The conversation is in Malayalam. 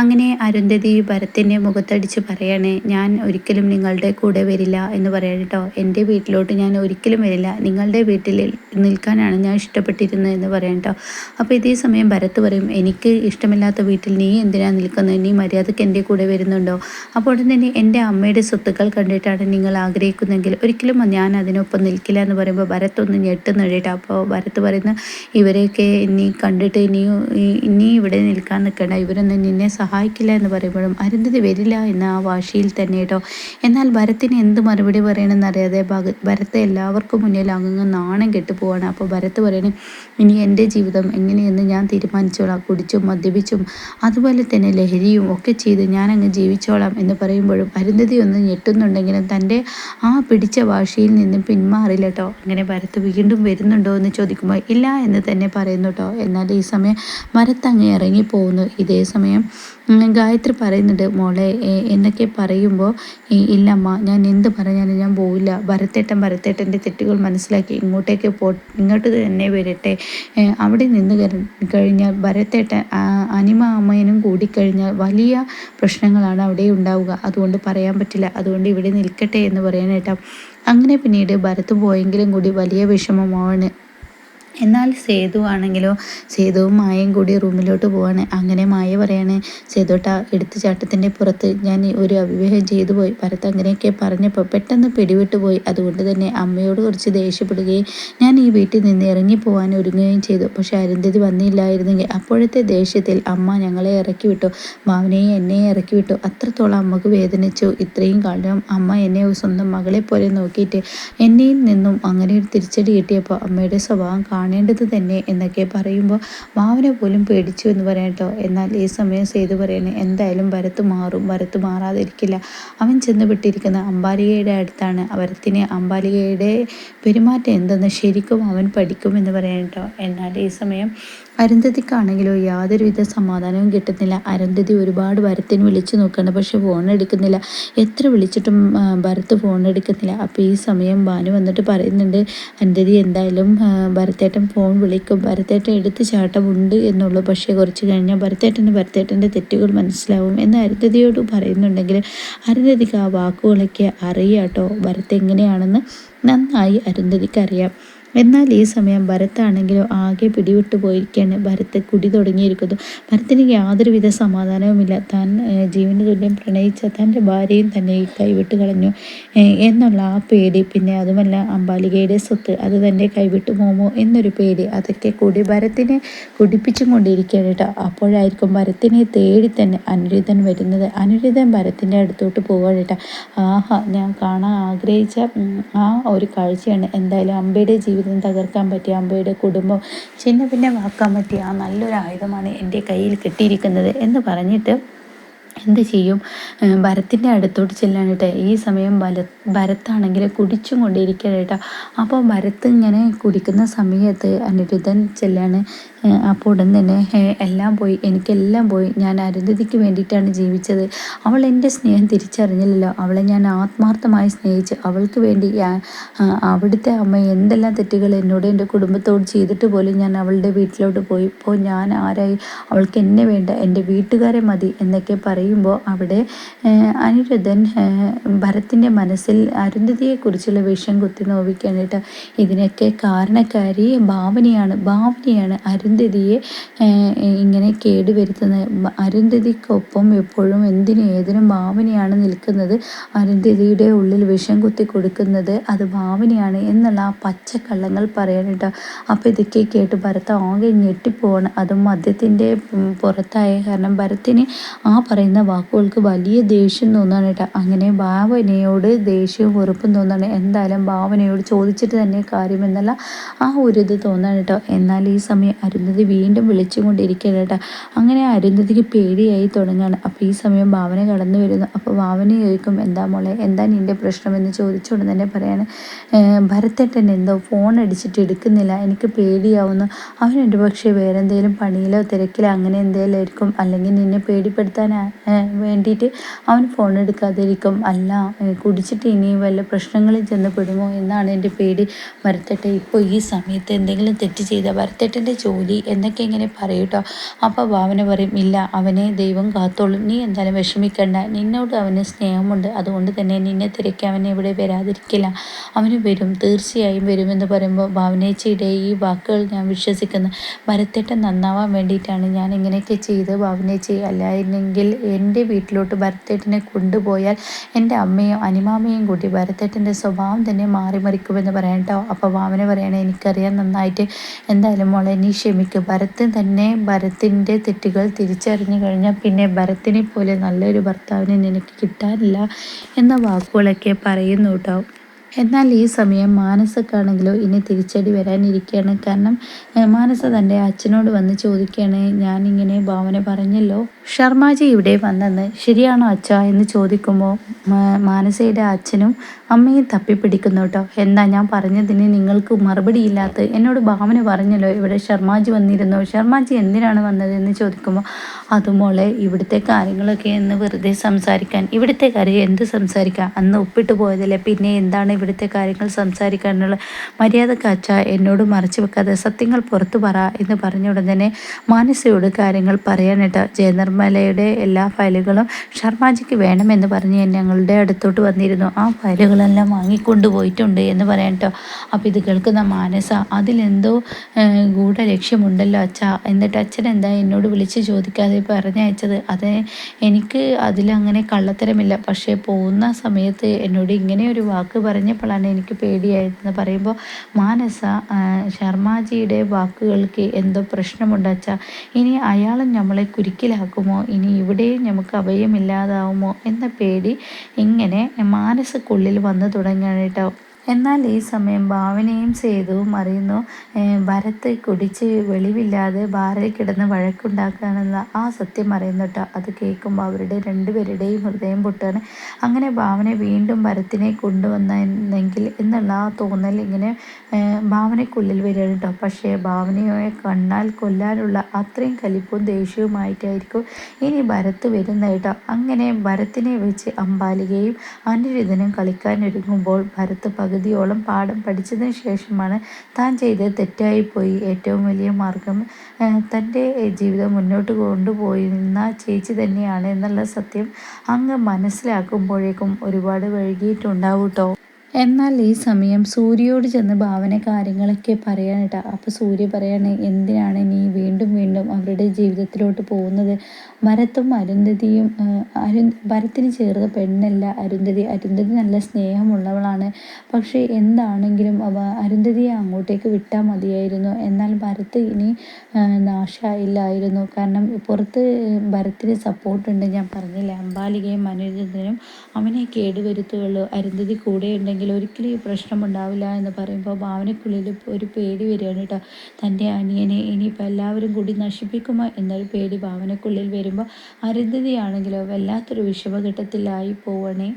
അങ്ങനെ അരുന്ധതി ഭരത്തിന്റെ മുഖത്തടിച്ച് പറയാണ് ഞാൻ ഒരിക്കലും നിങ്ങളുടെ കൂടെ വരില്ല എന്ന് പറയണം കേട്ടോ എന്റെ വീട്ടിലോട്ട് ഞാൻ ഒരിക്കലും വരില്ല. നിങ്ങളുടെ വീട്ടിൽ നിൽക്കാനാണ് ഞാൻ ഇഷ്ടപ്പെട്ടിരുന്നത് എന്ന് പറയാം കേട്ടോ അപ്പോൾ ഇതേ സമയം ഭരത്ത് പറയും എനിക്ക് ഇഷ്ടമില്ലാത്ത വീട്ടിൽ നീ എന്തിനാണ് നിൽക്കുന്നത് നീ മര്യാദയ്ക്ക് എന്റെ കൂടെ വരുന്നുണ്ടോ? അപ്പോൾ ഉടൻ തന്നെ എന്റെ അമ്മയുടെ സ്വത്തുക്കൾ കണ്ടിട്ടാണ് നിങ്ങൾ ആഗ്രഹിക്കുന്നതെങ്കിൽ ഒരിക്കലും ഞാൻ അതിനൊപ്പം നിൽക്കില്ല എന്ന് പറയുമ്പോൾ ഭരത്ത് ഒന്ന് ഞെട്ടുന്നുണ്ട് അപ്പോൾ ഭരത്ത് പറയുന്ന ഇവരെയൊക്കെ നീ കണ്ടിട്ട് ഇനി ഇനി ഇവിടെ നിൽക്കാൻ നിൽക്കണ്ട. ഇവരൊന്നും നിന്നെ സഹായിക്കില്ല എന്ന് പറയുമ്പോഴും അരുന്ധതി വരില്ല എന്ന ആ വാശിയിൽ തന്നെ കേട്ടോ എന്നാൽ ഭരത്തിന് എന്ത് മറുപടി പറയണമെന്ന് അറിയാതെ ഭരത്തെ എല്ലാവർക്കും മുന്നിൽ അങ്ങ് നാണം കെട്ടു പോവാണ് അപ്പോൾ ഭരത്ത് പറയണേ ഇനി എന്റെ ജീവിതം എങ്ങനെയെന്ന് ഞാൻ തീരുമാനിച്ചോളാം. കുടിച്ചും മദ്യപിച്ചും അതുപോലെ തന്നെ ലഹരിയും ഒക്കെ ചെയ്ത് ഞാൻ അങ്ങ് ജീവിച്ചോളാം എന്ന് പറയുമ്പോഴും അരുന്ധതി ഒന്ന് ഞെട്ടുന്നുണ്ടെങ്കിലും തന്റെ ആ പിടിച്ച വാശിയിൽ നിന്നും പിന്മാറില്ല കേട്ടോ അങ്ങനെ ഭരത്ത് വീണ്ടും വരുന്നുണ്ടോ എന്ന് ചോദിക്കുമ്പോൾ ഇല്ല എന്ന് തന്നെ പറയുന്നു കേട്ടോ എന്നാൽ ഈ സമയം മരത്തങ്ങ് ഇറങ്ങി പോകുന്നു ഇതേ സമയം ഗായത്രി പറയുന്നുണ്ട് മോളെ എന്നൊക്കെ പറയുമ്പോൾ ഇല്ലമ്മ ഞാൻ എന്ത് പറഞ്ഞാലും ഞാൻ പോവില്ല. ഭരത്തേട്ടൻ ഭരത്തേട്ടന്റെ തെറ്റുകൾ മനസ്സിലാക്കി ഇങ്ങോട്ടേക്ക് പോ ഇങ്ങോട്ട് തന്നെ വരട്ടെ. അവിടെ നിന്ന് കഴിഞ്ഞാൽ ഭരത്തേട്ടൻ അനിമ അമ്മയനും കൂടിക്കഴിഞ്ഞാൽ വലിയ പ്രശ്നങ്ങളാണ് അവിടെ ഉണ്ടാവുക. അതുകൊണ്ട് പറയാൻ പറ്റില്ല. അതുകൊണ്ട് ഇവിടെ നിൽക്കട്ടെ എന്ന് പറയാനായിട്ടാണ് അങ്ങനെ പിന്നീട് ഭരത്ത് പോയെങ്കിലും കൂടി വലിയ വിഷമമാണ്. എന്നാൽ സേതു ആണെങ്കിലോ സേതുവും മായയും കൂടി റൂമിലോട്ട് പോവാണ്. അങ്ങനെ മായ പറയാണ് സേതുട്ട ചാട്ടത്തിന്റെ പുറത്ത് ഞാൻ ഒരു അവിവാഹം ചെയ്തു പോയി. ഭരത് അങ്ങനെയൊക്കെ പറഞ്ഞപ്പോൾ പെട്ടെന്ന് പിടിവിട്ടു പോയി. അതുകൊണ്ട് തന്നെ അമ്മയോട് കുറച്ച് ദേഷ്യപ്പെടുകയും ഞാൻ ഈ വീട്ടിൽ നിന്ന് ഇറങ്ങി പോകാൻ ഒരുങ്ങുകയും ചെയ്തു. പക്ഷേ അരുന്ധതി വന്നില്ലായിരുന്നെങ്കിൽ അപ്പോഴത്തെ ദേഷ്യത്തിൽ അമ്മ ഞങ്ങളെ ഇറക്കി വിട്ടു. മാവനെയും എന്നെയും ഇറക്കി വിട്ടു. അത്രത്തോളം അമ്മയ്ക്ക് വേദനിച്ചു. ഇത്രയും കാലം അമ്മ എന്നെ സ്വന്തം മകളെ പോലെ നോക്കിയിട്ട് എന്നെയും നിന്നും അങ്ങനെ ഒരു തിരിച്ചടി കിട്ടിയപ്പോൾ അമ്മയുടെ സ്വഭാവം കാണേണ്ടത് തന്നെ എന്നൊക്കെ പറയുമ്പോൾ മാവനെ പോലും പേടിച്ചു എന്ന് പറയാം കേട്ടോ. എന്നാൽ ഈ സമയം സേതു പറയണേ എന്തായാലും ഭരത്ത് മാറും ഭരത്ത് മാറാതിരിക്കില്ല. അവൻ ചെന്ന് വിട്ടിരിക്കുന്ന അമ്പാലികയുടെ അടുത്താണ്. ഭരത്തിന് അമ്പാലികയുടെ പെരുമാറ്റം എന്തെന്ന് ശരിക്കും അവൻ പഠിക്കുമെന്ന് പറയാം കേട്ടോ. എന്നാൽ ഈ സമയം അരുന്ധതിക്കാണെങ്കിലോ യാതൊരുവിധ സമാധാനവും കിട്ടുന്നില്ല. അരുന്ധതി ഒരുപാട് ഭരത്തിന് വിളിച്ചു നോക്കുകയാണ് പക്ഷെ ഫോൺ എടുക്കുന്നില്ല. എത്ര വിളിച്ചിട്ടും ഭരത്ത് ഫോൺ എടുക്കുന്നില്ല. അപ്പോൾ ഈ സമയം ഭാനു വന്നിട്ട് പറയുന്നുണ്ട് അരുന്ധതി എന്തായാലും ഭരത്തേട്ടൻ ഫോൺ വിളിക്കും. ഭരത്തേട്ടൻ എടുത്ത് ചാട്ടമുണ്ട് എന്നുള്ളൂ പക്ഷേ കുറച്ച് കഴിഞ്ഞാൽ ഭരത്തേട്ടന് ഭരത്തേട്ടന്റെ തെറ്റുകൾ മനസ്സിലാവും എന്ന് അരുന്ധതിയോട് പറയുന്നുണ്ടെങ്കിൽ അരുന്ധതിക്ക് ആ വാക്കുകളൊക്കെ അറിയാട്ടോ ഭരത്ത് എങ്ങനെയാണെന്ന് നന്നായി അരുന്ധതിക്ക് അറിയാം. എന്നാൽ ഈ സമയം ഭരത്താണെങ്കിലോ ആകെ പിടിവിട്ടു പോയിരിക്കുകയാണ് ഭരത്ത് കുടി തുടങ്ങിയിരിക്കുന്നു. ഭരത്തിന് യാതൊരുവിധ സമാധാനവുമില്ല. താൻ ജീവന് തുല്യം പ്രണയിച്ച തന്റെ ഭാര്യയും തന്നെ കൈവിട്ട് കളഞ്ഞു. എന്നുള്ള ആ പേടി പിന്നെ അതുമല്ല അമ്പാലികയുടെ സ്വത്ത് അത് തന്നെ കൈവിട്ടു പോകുമോ എന്നൊരു പേടി അതൊക്കെ കൂടി ഭരത്തിനെ കുടിപ്പിച്ചും കൊണ്ടിരിക്കുകയാണ് കേട്ടോ. അപ്പോഴായിരിക്കും ഭരത്തിനെ തേടി തന്നെ അനുരുദ്ധൻ വരുന്നത്. അനുരുദ്ധൻ ഭരത്തിന്റെ അടുത്തോട്ട് പോവുകയാണ് കേട്ടോ. ആഹാ ഞാൻ കാണാൻ ആഗ്രഹിച്ച ആ ഒരു കാഴ്ചയാണ്. എന്തായാലും അമ്പയുടെ ജീവിതം ജീവിതം തകർക്കാൻ പറ്റിയ അമ്പയുടെ കുടുംബം ചിന്ന പിന്നെ വാക്കാൻ പറ്റിയ ആ നല്ലൊരു ആയുധമാണ് എന്റെ കയ്യിൽ കിട്ടിയിരിക്കുന്നത് എന്ന് പറഞ്ഞിട്ട് എന്ത് ചെയ്യും? ഭരത്തിന്റെ അടുത്തോട്ട് ചെല്ലാനിട്ട് ഈ സമയം ഭര ഭരത്താണെങ്കിൽ കുടിച്ചും കൊണ്ടിരിക്കുകയാണ് അപ്പോൾ ഭരത്ത് ഇങ്ങനെ കുടിക്കുന്ന സമയത്ത് അനിരുദ്ധൻ ചെല്ലാണ്. അപ്പോൾ ഉടൻ തന്നെ എല്ലാം പോയി. എനിക്കെല്ലാം പോയി. ഞാൻ അരുന്ധതിക്ക് വേണ്ടിയിട്ടാണ് ജീവിച്ചത്. അവൾ എന്റെ സ്നേഹം തിരിച്ചറിഞ്ഞില്ലല്ലോ. അവളെ ഞാൻ ആത്മാർത്ഥമായി സ്നേഹിച്ച് അവൾക്ക് വേണ്ടി അവിടുത്തെ അമ്മ എന്തെല്ലാം തെറ്റുകൾ എന്നോട് എന്റെ കുടുംബത്തോട് ചെയ്തിട്ട് പോലും ഞാൻ അവളുടെ വീട്ടിലോട്ട് പോയി. ഇപ്പോൾ ഞാൻ ആരായി? അവൾക്ക് എന്നെ വേണ്ട. എന്റെ വീട്ടുകാരെ മതി എന്നൊക്കെ പറയുമ്പോൾ അവിടെ അനിരുദ്ധൻ ഭരത്തിന്റെ മനസ്സിൽ അരുന്ധതിയെക്കുറിച്ചുള്ള വിഷം കുത്തി നോവിക്കാനായിട്ട് ഇതിനൊക്കെ കാരണക്കാരി ഭാവനയാണ്. ഭാവനയാണ് അരുന്ധതിയെ ഇങ്ങനെ കേടുവരുത്തുന്നത്. അരുന്ധതിക്കൊപ്പം എപ്പോഴും എന്തിനും ഏതിനും ഭാവനയാണ് നിൽക്കുന്നത്. അരുന്ധതിയുടെ ഉള്ളിൽ വിഷം കുത്തി കൊടുക്കുന്നത് അത് ഭാവനയാണ് എന്നുള്ള ആ പച്ചക്കള്ളങ്ങൾ പറയാനിട്ട് അപ്പോൾ ഇതൊക്കെ കേട്ട് ഭരത്ത് ആകെ ഞെട്ടിപ്പോവാണ്. അതും മദ്യത്തിന്റെ പുറത്തായ കാരണം ഭരത്തിന് ആ പറയുന്ന വാക്കുകൾക്ക് വലിയ ദേഷ്യം തോന്നാണ് കേട്ടോ അങ്ങനെ ഭാവനയോട് ദേഷ്യവും വെറുപ്പും തോന്നാണ്. എന്തായാലും ഭാവനയോട് ചോദിച്ചിട്ട് തന്നെ കാര്യമെന്നല്ല ആ ഒരു ഇത് തോന്നാണ് കേട്ടോ എന്നാൽ ഈ സമയം അരുന്ധതി വീണ്ടും വിളിച്ചുകൊണ്ടിരിക്കുകയാണ് കേട്ടോ അങ്ങനെ അരുന്ധതിക്ക് പേടിയായി തുടങ്ങുകയാണ് അപ്പോൾ ഈ സമയം ഭാവന കടന്നു വരുന്നു. അപ്പോൾ ഭാവന ചോദിക്കും എന്താ മോളെ എന്താ നിന്റെ പ്രശ്നമെന്ന് ചോദിച്ചുകൊണ്ട് തന്നെ പറയാണ് ഭരത്തേട്ടൻ എന്തോ ഫോൺ അടിച്ചിട്ട് എടുക്കുന്നില്ല. എനിക്ക് പേടിയാവുന്നു. അവൻ ഒരു പക്ഷേ വേറെ എന്തെങ്കിലും പണിയിലോ തിരക്കിലോ അങ്ങനെ എന്തെങ്കിലും ആയിരിക്കും. അല്ലെങ്കിൽ നിന്നെ പേടിപ്പെടുത്താൻ വേണ്ടിയിട്ട് അവൻ ഫോൺ എടുക്കാതിരിക്കും. അല്ല കുടിച്ചിട്ട് ഇനി വല്ല പ്രശ്നങ്ങളിൽ ചെന്ന് പെടുമോ എന്നാണ് എന്റെ പേടി. ഭരത്തേട്ടൻ ഇപ്പോൾ ഈ സമയത്ത് എന്തെങ്കിലും തെറ്റ് ചെയ്ത ഭരത്തേട്ടന്റെ ജോലി എന്നൊക്കെ ഇങ്ങനെ പറയൂട്ടോ അപ്പോൾ ഭാവന പറയും ഇല്ല അവനെ ദൈവം കാത്തോളും. നീ എന്തായാലും വിഷമിക്കണ്ട. നിന്നോട് അവന് സ്നേഹമുണ്ട്. അതുകൊണ്ട് തന്നെ നിന്നെ തിരക്കി അവനെ ഇവിടെ വരാതിരിക്കില്ല. അവന് വരും തീർച്ചയായും വരുമെന്ന് പറയുമ്പോൾ ഭാവനേച്ചിയുടെ ഈ വാക്കുകൾ ഞാൻ വിശ്വസിക്കുന്നു. ഭരത്തേട്ടൻ നന്നാവാൻ വേണ്ടിയിട്ടാണ് ഞാൻ ഇങ്ങനെയൊക്കെ ചെയ്ത് ഭാവനേച്ചി അല്ലായിരുന്നെങ്കിൽ എന്റെ വീട്ടിലോട്ട് ഭരത്തേട്ടനെ കൊണ്ടുപോയാൽ എന്റെ അമ്മയും അനിമാമയും കൂട്ടി ഭരത്തേട്ടന്റെ സ്വഭാവം തന്നെ മാറി മറിക്കുമെന്ന് പറയാം കേട്ടോ. അപ്പോൾ വാമന പറയണേ എനിക്കറിയാം നന്നായിട്ട്. എന്തായാലും മോളെ നീ ക്ഷമിക്കും. ഭരത്ത് തന്നെ ഭരത്തിന്റെ തെറ്റുകൾ തിരിച്ചറിഞ്ഞു കഴിഞ്ഞാൽ പിന്നെ ഭരത്തിനെ പോലെ നല്ലൊരു ഭർത്താവിനെ നിനക്ക് കിട്ടാനില്ല എന്ന വാക്കുകളൊക്കെ പറയുന്നു കേട്ടോ. എന്നാൽ ഈ സമയം മാനസക്കാണെങ്കിലോ ഇനി തിരിച്ചടി വരാനിരിക്കുകയാണ് കാരണം മാനസ തന്റെ അച്ഛനോട് വന്ന് ചോദിക്കുകയാണ് ഞാനിങ്ങനെ ഭാവന പറഞ്ഞല്ലോ. ശർമാജി ഇവിടെ വന്നെന്ന്. ശരിയാണോ അച്ഛ? എന്ന് ചോദിക്കുമ്പോൾ മാനസയുടെ അച്ഛനും അമ്മയും തപ്പിപ്പിടിക്കുന്നു കേട്ടോ എന്താ ഞാൻ പറഞ്ഞതിന് നിങ്ങൾക്ക് മറുപടിയില്ലാത്ത എന്നോട് ഭാവന പറഞ്ഞല്ലോ ഇവിടെ ശർമാജി വന്നിരുന്നു. ശർമാജി എന്തിനാണ് വന്നതെന്ന് ചോദിക്കുമ്പോൾ അതുമോളെ ഇവിടുത്തെ കാര്യങ്ങളൊക്കെ എന്ന് വെറുതെ സംസാരിക്കാൻ. ഇവിടുത്തെ കാര്യം എന്ത് സംസാരിക്കാം? അന്ന് ഒപ്പിട്ട് പോയതല്ലേ. പിന്നെ എന്താണ് ഇവിടുത്തെ കാര്യങ്ങൾ സംസാരിക്കാനുള്ള? മര്യാദ കാച്ച എന്നോട് മറച്ചു വെക്കാതെ സത്യങ്ങൾ പുറത്തു പറ എന്ന് പറഞ്ഞ ഉടൻ തന്നെ മാനസയോട് കാര്യങ്ങൾ പറയാനിട്ട് ജയനിർമ്മലയുടെ എല്ലാ ഫയലുകളും ശർമാജിക്ക് വേണമെന്ന് പറഞ്ഞ് ഞങ്ങളുടെ അടുത്തോട്ട് വന്നിരുന്നു. ആ ഫയലുകളെല്ലാം വാങ്ങിക്കൊണ്ട് പോയിട്ടുണ്ട് എന്ന് പറയട്ടോ അപ്പോൾ ഇത് കേൾക്കുന്ന മാനസ അതിലെന്തോ ഗൂഢ ലക്ഷ്യമുണ്ടല്ലോ അച്ഛ. എന്നിട്ട് അച്ഛൻ എന്താ എന്നോട് വിളിച്ച് ചോദിക്കാതെ പറഞ്ഞയച്ചത്? അത് എനിക്ക് അതിലങ്ങനെ കള്ളത്തരമില്ല. പക്ഷേ പോകുന്ന സമയത്ത് എന്നോട് ഇങ്ങനെ ഒരു വാക്ക് പറഞ്ഞ പറഞ്ഞപ്പോഴാണ് എനിക്ക് പേടിയായതെന്ന് പറയുമ്പോൾ മാനസ ശർമാജിയുടെ വാക്കുകൾക്ക് എന്തോ പ്രശ്നമുണ്ട് അച്ഛ. ഇനി അയാളും നമ്മളെ കുരുക്കിലാക്കുമോ? ഇനി ഇവിടെയും നമുക്ക് അഭയമില്ലാതാവുമോ എന്ന പേടി ഇങ്ങനെ മാനസക്കുള്ളിൽ വന്നു തുടങ്ങുകയാണ് കേട്ടോ. എന്നാൽ ഈ സമയം ഭാവനയും സേതുവും അറിയുന്നു ഭരത്ത് കുടിച്ച് വെളിവില്ലാതെ ബാറിൽ കിടന്ന് വഴക്കുണ്ടാക്കുകയാണെന്ന ആ സത്യം അറിയുന്നുട്ടോ അത് കേൾക്കുമ്പോൾ അവരുടെ രണ്ടുപേരുടെയും ഹൃദയം പൊട്ടാണ്. അങ്ങനെ ഭാവന വീണ്ടും ഭരത്തിനെ കൊണ്ടുവന്നെങ്കിൽ എന്നുള്ള ആ തോന്നൽ ഇങ്ങനെ ഭാവനയ്ക്കുള്ളിൽ വരികയാണ് കേട്ടോ പക്ഷേ ഭാവനയെ കണ്ണാൽ കൊല്ലാനുള്ള അത്രയും കലിപ്പും ദേഷ്യവുമായിട്ടായിരിക്കും ഇനി ഭരത്ത് വരുന്ന കേട്ടോ അങ്ങനെ ഭരത്തിനെ വെച്ച് അമ്പാലികയും അനിരുദ്ധനും കളിക്കാനൊരുങ്ങുമ്പോൾ ഭരത്ത് പകുതി പകുതിയോളം പാഠം പഠിച്ചതിന് ശേഷമാണ് താൻ ചെയ്ത് തെറ്റായിപ്പോയി ഏറ്റവും വലിയ മാർഗം തന്റെ ജീവിതം മുന്നോട്ട് കൊണ്ടുപോയിരുന്ന ചേച്ചി തന്നെയാണ് എന്നുള്ള സത്യം അങ്ങ് മനസ്സിലാക്കുമ്പോഴേക്കും ഒരുപാട് വൈകിയിട്ടുണ്ടാവും കേട്ടോ എന്നാൽ ഈ സമയം സൂര്യയോട് ചെന്ന് ഭാവന കാര്യങ്ങളൊക്കെ പറയാനിട്ട അപ്പോൾ സൂര്യ പറയാണ് എന്തിനാണ് നീ വീണ്ടും വീണ്ടും അവരുടെ ജീവിതത്തിലോട്ട് പോകുന്നത്? ഭരത്തും അരുന്ധതിയും അരു ഭരത്തിന് ചേർന്ന പെണ്ണല്ല. അരുന്ധതി അരുന്ധതി നല്ല സ്നേഹമുള്ളവളാണ്. പക്ഷേ എന്താണെങ്കിലും അവ അരുന്ധതിയെ അങ്ങോട്ടേക്ക് വിട്ടാൽ മതിയായിരുന്നു. എന്നാൽ ഭരത്ത് ഇനി നാശമില്ലായിരുന്നു കാരണം പുറത്ത് ഭരത്തിന് സപ്പോർട്ടുണ്ട്. ഞാൻ പറഞ്ഞില്ലേ അമ്പാലികയും മനോരഞ്ജനും അവനെ കേടുവരുത്തുകയുള്ളൂ. അരുന്ധതി കൂടെ ഉണ്ടെങ്കിൽ ഉണ്ടെങ്കിൽ ഒരിക്കലും ഈ പ്രശ്നം ഉണ്ടാവില്ല എന്ന് പറയുമ്പോൾ ഭാവനക്കുള്ളിൽ ഒരു പേടി വരികയാണ് കേട്ടോ. തന്റെ അനിയനെ ഇനിയിപ്പോൾ എല്ലാവരും കൂടി നശിപ്പിക്കുമോ എന്നൊരു പേടി ഭാവനക്കുള്ളിൽ വരുമ്പോൾ അരുന്ധതിയാണെങ്കിലോ വല്ലാത്തൊരു വിഷമഘട്ടത്തിലായി പോവണേ